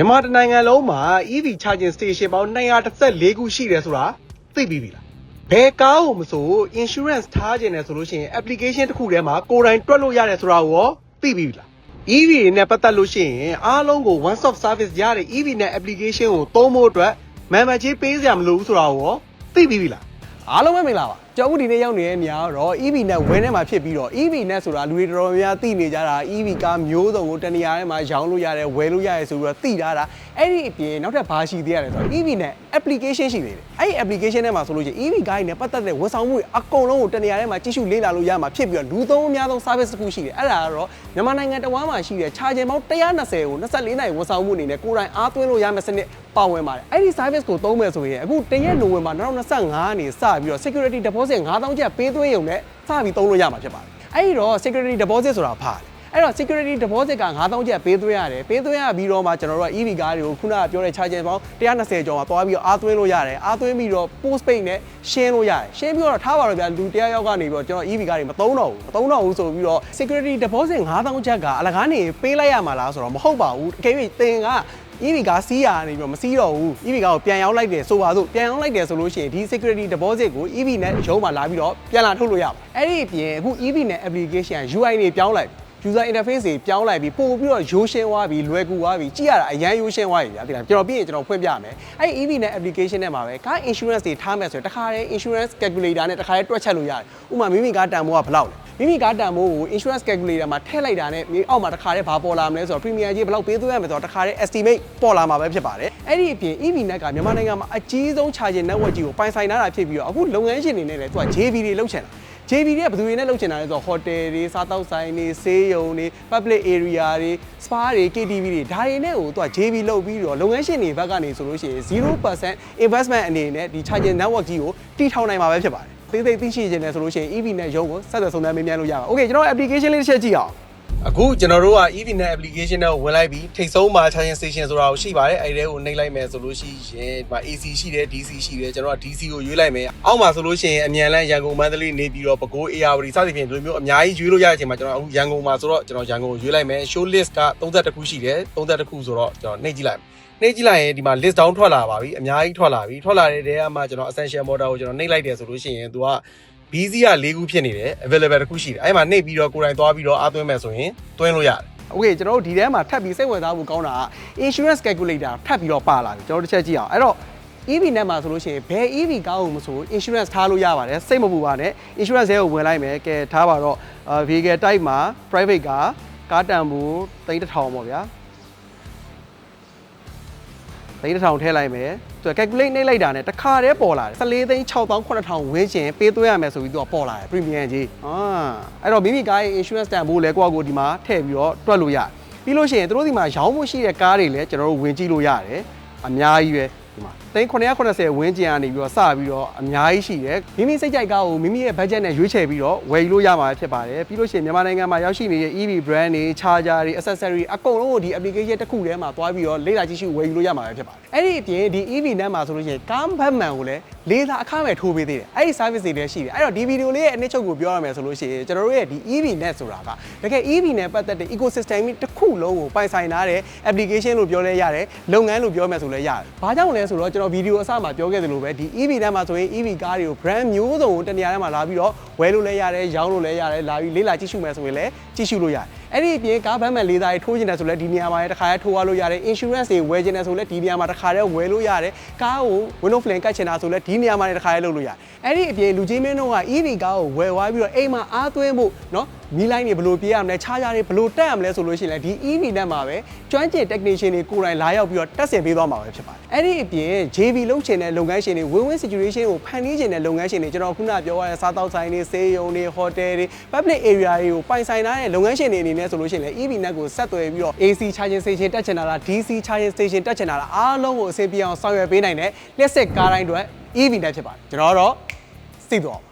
မြန်မာတိုင်းနိုင်ငံလုံးမှာ EV charging station ပေါင်း214ခုရှိတယ်ဆိုတာသိပြီးပြီလားဘယ်ကားကိုမဆို insurance ထားခြင်းနဲ့ဆိုလို့ရှိရင် application တစ်ခုထဲမှာကိုယ်တိုင်တွက်လို့ရတယ်ဆိုတာကိုရောသိပြီးပြီလား EV တွေနဲ့ပတ်သက်လို့ရှိရင်အားလုံးကို one stop service ရတဲ့ EV နဲ့ application ကိုသုံးဖို့အတွက် member ကြီးပေးစရာမလိုဘူးဆိုတာကိုရောသိပြီးပြီလားအားလုံးပဲမင်္ဂလာပါကျွန်တော်အခုဒီနေ့ရောက်နေတဲ့နေရာကတော့ EV နဲ့ဝင်းထဲမှာဖြစ်ပြီးတော့ EV နဲ့ဆိုတာလူတွေတော်တော်များများသိနေကြတာ EV ကားမျိုးစုံကိုတနေရာထဲမှာရောင်းလို့ရတယ်ဝယ်လို့ရတယ်ဆိုပြီးတော့သိထားတာအဲ့ဒီအပြင်နောက်ထပ်ဘာရှိသေးရလဲဆိုတော့ EV နဲ့ application ရှိသေးတယ်အဲ့ဒီ application ထဲမှာဆိုလို့ရှိရင် EV ကားတွေနဲ့ပတ်သက်တဲ့ဝန်ဆောင်မှုတွေအကုန်လုံးကိုတနေရာထဲမှာကြည့်ရှုလေ့လာလို့ရမှာဖြစ်ပြီးတော့လူသုံးအများဆုံး service တစ်ခုရှိတယ်အဲ့ဒါကတော့မြန်မာနိုင်ငံတဝမ်းမှာရှိတဲ့ charging ပေါင်း120ကို24နိုင်ဝန်ဆောင်မှုအနေနဲ့ကိုယ်တိုင်အားသွင်းလို့ရမယ့်စနစ်ပါဝင်ပါတယ်အဲ့ဒီ service ကိုသုံးမယ်ဆိုရင်အခုတရက်နိုဝင်ဘာ2025ကနေစပြီးတော့ security deposit 9000ကျပ်ပေးသွင်းရုံနဲ့စပြီးသုံးလို့ရမှာဖြစ်ပါတယ်အဲ့ဒီတော့ security deposit ဆိုတာဘာလဲ အဲ့တော့ security deposit က9000ကျပ်ပေးသွင်းရတယ်ပေးသွင်းရပြီးတော့မှကျွန်တော်တို့က EV ကားတွေကိုခုနကပြောတဲ့ charger ပေါင်း120ကျော်မှာသွားပြီးတော့အားသွင်းလို့ရတယ်အားသွင်းပြီးတော့ post pay နဲ့ရှင်းလို့ရတယ်ရှင်းပြီးတော့ထားပါတော့ဗျာလူတရားယောက်ကနေပြီးတော့ကျွန်တော် EV ကားတွေမသုံးတော့ဘူးမသုံးတော့ဘူးဆိုပြီးတော့ security deposit 9000ကျပ်ကအလကားနေပေးလိုက်ရမှာလားဆိုတော့မဟုတ်ပါဘူးအကယ်၍တင်က EV ကားစီးရနေပြီးတော့မစီးတော့ဘူး EV ကားကိုပြန်ရောင်းလိုက်တယ်ဆိုပါစို့ပြန်ရောင်းလိုက်တယ်ဆိုလို့ရှိရင်ဒီ security deposit ကို EV နဲ့ရုံးမှာလာပြီးတော့ပြန်လာထုတ်လို့ရပါအဲ့ဒီအပြင်အခု EV နဲ့ application UI တွေပြောင်းလိုက်ပြီ user interface တွေပြောင်းလိုက်ပြီးပို့ပြီးတော့ရိုးရှင်းသွားပြီးလွယ်ကူသွားပြီးကြည့်ရတာအရန်ရိုးရှင်းသွားပြီဗျာဒီလားကျွန်တော်ပြီးရင်ကျွန်တော်ဖွင့်ပြမယ်အဲ့ EV နဲ့ application နဲ့မှာပဲကား insurance တွေထားမယ်ဆိုရင်တခါတည်း insurance calculator နဲ့တခါတည်းတွက်ချက်လို့ရတယ်ဥပမာမိမိကားတန်ဖိုးကဘယ်လောက်လဲမိမိကားတန်ဖိုးကို insurance calculator မှာထည့်လိုက်တာနဲ့မြေအောက်မှာတခါတည်းဘာပေါ်လာမလဲဆိုတော့ premium ကြီးဘယ်လောက်ပေးသွင်းရမလဲဆိုတော့တခါတည်း estimate ပေါ်လာမှာပဲဖြစ်ပါတယ်အဲ့ဒီအပြင် EV net ကမြန်မာနိုင်ငံမှာအကြီးဆုံး charging network ကြီးကိုပိုင်ဆိုင်ထားတာဖြစ်ပြီးတော့အခုလုပ်ငန်းရှင်တွေနဲ့လည်းသူက JV တွေလုပ်ချင်တာ JB တွေကဘယ်သူတွေနဲ့လုပ်ချင်တာလဲဆိုတော့ hotel တွေစားတောက်ဆိုင်တွေဆေးရုံတွေ public area တွေ spa တွေ KTV တွေဒါတွေနဲ့ကိုသူက JB လုပ်ပြီးတော့လုပ်ငန်းရှင်တွေဘက်ကနေဆိုလို့ရှိရင်0% investment အနေနဲ့ဒီ charging network ကြီးကိုတီထောင်နိုင်မှာပဲဖြစ်ပါတယ်သေးသေးသိရှိခြင်းနဲ့ဆိုလို့ရှိရင် EV နဲ့ရုံးကိုဆက်သွယ်ဆုံးသမ်းမေးမြန်းလို့ရပါ Okay ကျွန်တော် application လေးတစ်ချက်ကြည့်အောင် အခုကျွန်တော်တို့က EV net application နဲ့ဝင်လိုက်ပြီးထိတ်ဆုံးမှာ charging station ဆိုတာကိုရှိပါတယ်အဲဒီထဲကိုနှိပ်လိုက်မယ်ဆိုလို့ရှိရင်ဒီမှာ AC ရှိတယ် DC ရှိတယ်ကျွန်တော်က DC ကိုရွေးလိုက်မယ်အောက်မှာဆိုလို့ရှိရင်အမြန်လန်းရန်ကုန်မန္တလေးနေပြီးတော့ပဲခူး ARD စသဖြင့်ဒီလိုမျိုးအများကြီးရွေးလို့ရတဲ့အချိန်မှာကျွန်တော်အခုရန်ကုန်မှာဆိုတော့ကျွန်တော်ရန်ကုန်ကိုရွေးလိုက်မယ် show list က32ခုရှိတယ်32ခုဆိုတော့ကျွန်တော်နှိပ်ကြည့်လိုက်နှိပ်ကြည့်လိုက်ရင်ဒီမှာ list down ထွက်လာပါပြီအများကြီးထွက်လာပြီထွက်လာတဲ့တဲကမှကျွန်တော် essential model ကိုကျွန်တော်နှိပ်လိုက်တယ်ဆိုလို့ရှိရင်သူက BZ က၄ခုဖြစ်နေတယ် available တစ်ခုရှိတယ်အဲ့မှာနှိပ်ပြီးတော့ကိုယ်တိုင်သွားပြီးတော့အားသွင်းမယ်ဆိုရင်သွင်းလို့ရတယ် Okay ကျွန်တော်တို့ဒီထဲမှာထပ်ပြီးစိတ်ဝင်စားဖို့ကောင်းတာက insurance calculator ထပ်ပြီးတော့ပါလာပြီကျွန်တော်တို့တစ်ချက်ကြည့်အောင်အဲ့တော့ EV နဲ့မှာဆိုလို့ရှိရင်ဘယ် EV ကားကိုမဆို insurance ထားလို့ရပါတယ်စိတ်မပူပါနဲ့ insurance ရဲ့ကိုဝင်လိုက်မယ်ကဲထားပါတော့အာ vehicle type မှာ private ကားကားတန်ဖိုး3000ပေါ့ဗျာ 3000ထည့်လိုက်မယ်သူက calculate နှိပ်လိုက်တာနဲ့တစ်ခါတည်းပေါ်လာတယ်14သိန်း6,9000ဝန်းကျင်ပေးသွင်းရမယ်ဆိုပြီးသူကပေါ်လာတယ် premium ကြီးအာအဲ့တော့မိမိကားရဲ့ insurance တန်ဖိုးလဲကိုယ့်အကိုဒီမှာထည့်ပြီးတော့တွက်လို့ရတယ်ပြီးလို့ရှိရင်တို့ဒီမှာရောင်းဖို့ရှိတဲ့ကားတွေလည်းကျွန်တော်တို့ဝင်ကြည့်လို့ရတယ်အများကြီးပဲဒီမှာသိန်း980ဝန်းကျင်ကနေပြီးတော့စပြီးတော့အများကြီးရှိတယ်မိမိစိတ်ကြိုက်ကားကိုမိမိရဲ့ budget နဲ့ရွေးချယ်ပြီးတော့ဝယ်ယူလို့ရမှာဖြစ်ပါတယ်ပြီးလို့ရှိရင်မြန်မာနိုင်ငံမှာရောက်ရှိနေတဲ့ EV brand တွေ charger တွေ accessory အကုန်လုံးကိုဒီ application တစ်ခုထဲမှာသွားပြီးတော့လေ့လာကြည့်ရှုဝယ်ယူလို့ရမှာပဲဖြစ်ပါတယ်အဲ့ဒီအပြင်ဒီ EV နဲ့မှာဆိုလို့ရှိရင်ကားဘတ်မှန်ကိုလည်းလေးစားအခမဲ့ထိုးပေးသေးတယ်အဲ့ဒီ service တွေလည်းရှိတယ်အဲ့တော့ဒီဗီဒီယိုလေးရဲ့အနှစ်ချုပ်ကိုပြောရမယ်ဆိုလို့ရှိရင်ကျွန်တော်တို့ရဲ့ဒီ EV net ဆိုတာကတကယ် EV နဲ့ပတ်သက်တဲ့ ecosystem ကြီးတစ်ခုလုံးကိုပိုင်ဆိုင်ထားတဲ့ application လို့ပြောလဲရတယ်လုပ်ငန်းလို့ပြောမယ်ဆိုလဲရတယ်ဘာကြောင့်လဲဆိုတော့ကျွန်တော်ဗီဒီယိုအစမှာပြောခဲ့သလိုပဲဒီ EV နဲ့မှာဆိုရင် EV ကားတွေကို brand မျိုးစုံကိုတနေရာထဲမှာလာပြီးတော့ဝယ်လို့လဲရတယ်ရောင်းလို့လဲရတယ်လာပြီးလေ့လာကြည့်ရှုမယ်ဆိုရင်လည်းကြည့်ရှုလို့ရတယ်အဲ့ဒီအပြင်ကားဘတ်မှန်လေးသားတွေထိုးကျင်တယ်ဆိုလဲဒီနေရာမှာတခါရဲထိုးရလို့ရတယ် insurance တွေဝယ်ကျင်တယ်ဆိုလဲဒီနေရာမှာတခါရဲဝယ်လို့ရတယ်ကားကို window flame ကတ်ချင်တာဆိုလဲဒီနေရာမှာတခါရဲလုပ်လို့ရတယ်အဲ့ဒီအပြင်လူချင်းမင်းတို့က EV ကားကိုဝယ်သွားပြီးတော့အိမ်မှာအားသွင်းဖို့နော် မီးလိုင်းတွေဘယ်လိုပြေးရမလဲခြားကြတွေဘယ်လိုတက်ရမလဲဆိုလို့ရှိရင်လည်းဒီ EV နဲ့မှာပဲကျွမ်းကျင် technician တွေကိုယ်တိုင်လာရောက်ပြီးတော့တက်ဆင်ပေးသွားမှာပဲဖြစ်ပါတယ်အဲ့ဒီအပြင် JV လုံးချင်တဲ့လုပ်ငန်းရှင်တွေ win-win situation ကိုဖန်တီးချင်တဲ့လုပ်ငန်းရှင်တွေကျွန်တော်ခုနပြောရတဲ့စားတောက်ဆိုင်တွေဆေးရုံတွေ hotel တွေ public area တွေကိုပိုင်ဆိုင်ထားတဲ့လုပ်ငန်းရှင်တွေအနေနဲ့ဆိုလို့ရှိရင်လည်း EV net ကိုဆက်သွယ်ပြီးတော့ AC charging station တက်ချင်တာလား DC charging station တက်ချင်တာလားအားလုံးကိုအဆင်ပြေအောင်ဆောင်ရွက်ပေးနိုင်တဲ့လက်ဆက်ကားတိုင်းတွေ EV net ဖြစ်ပါတယ်ကျွန်တော်ကတော့သိသွားပါ